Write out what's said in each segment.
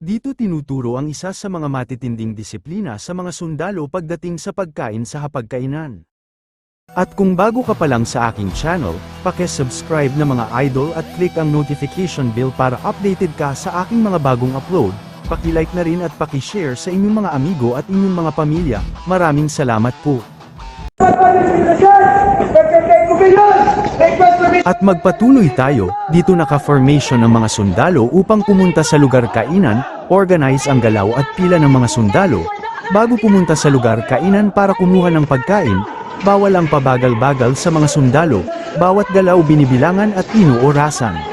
Dito tinuturo ang isa sa mga matitinding disiplina sa mga sundalo pagdating sa pagkain sa hapagkainan. At kung bago ka pa lang sa aking channel, paki-subscribe na mga idol at click ang notification bell para updated ka sa aking mga bagong upload, paki-like na rin at paki-share sa inyong mga amigo at inyong mga pamilya. Maraming salamat po. At magpatuloy tayo, dito naka-formation ang mga sundalo upang pumunta sa lugar kainan, organize ang galaw at pila ng mga sundalo, bago pumunta sa lugar kainan para kumuha ng pagkain, bawal ang pabagal-bagal sa mga sundalo, bawat galaw binibilangan at inuorasan.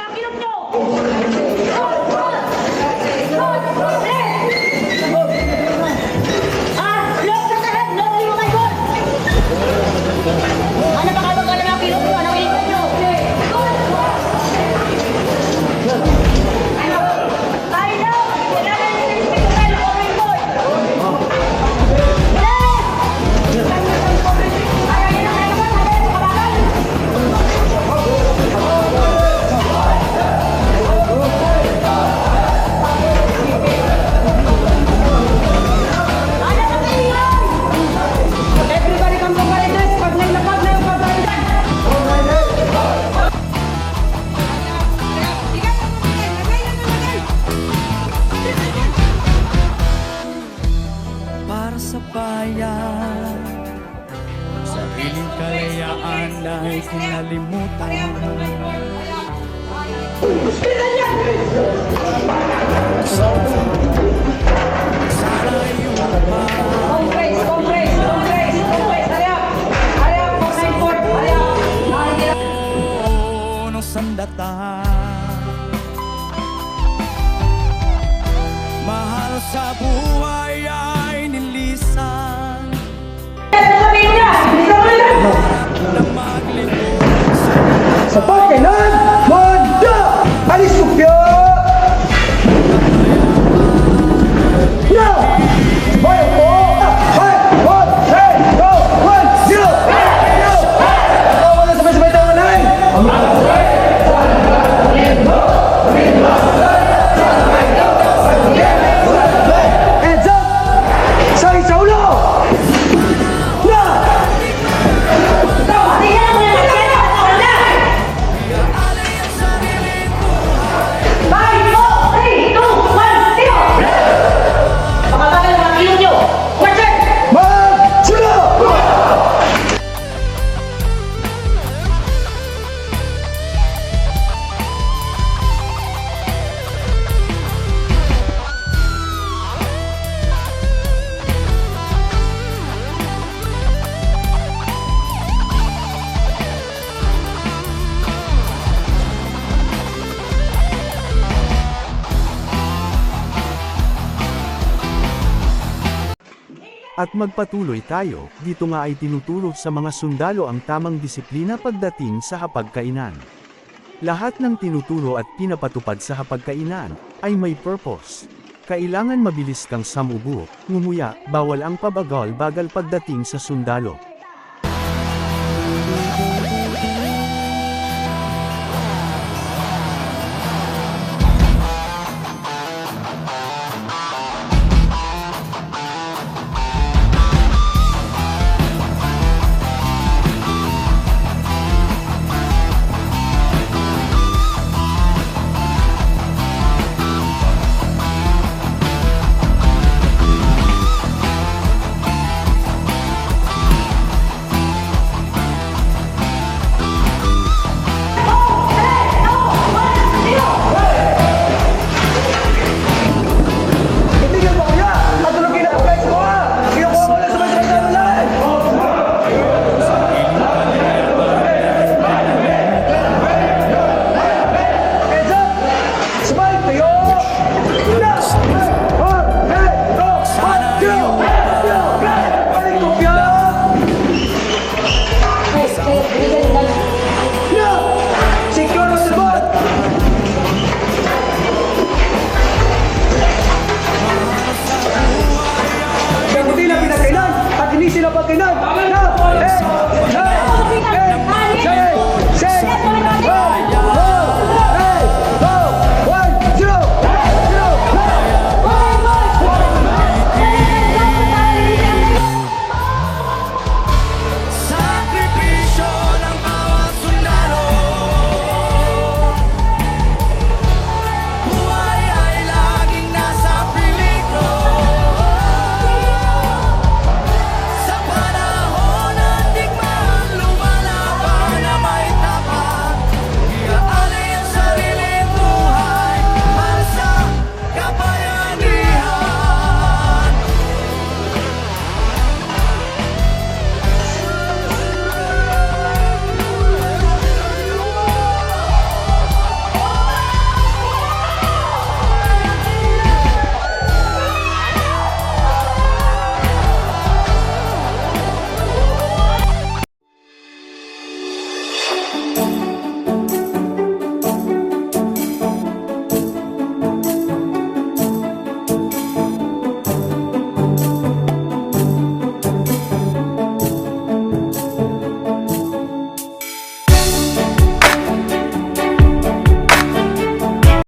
Sa bayan Sariling kalayaan dahil kinalimutan Congress, Congress, Congress, Congress, for nine court, hurry up! Hurry up! Oo, ng sandata Mahal sa buhay ay nilisan Sasabihin niya! Bisa mo yan! At magpatuloy tayo, dito nga ay tinuturo sa mga sundalo ang tamang disiplina pagdating sa hapagkainan. Lahat ng tinuturo at pinapatupad sa hapagkainan ay may purpose. Kailangan mabilis kang samubo, ngumuya, bawal ang pabagal-bagal pagdating sa sundalo.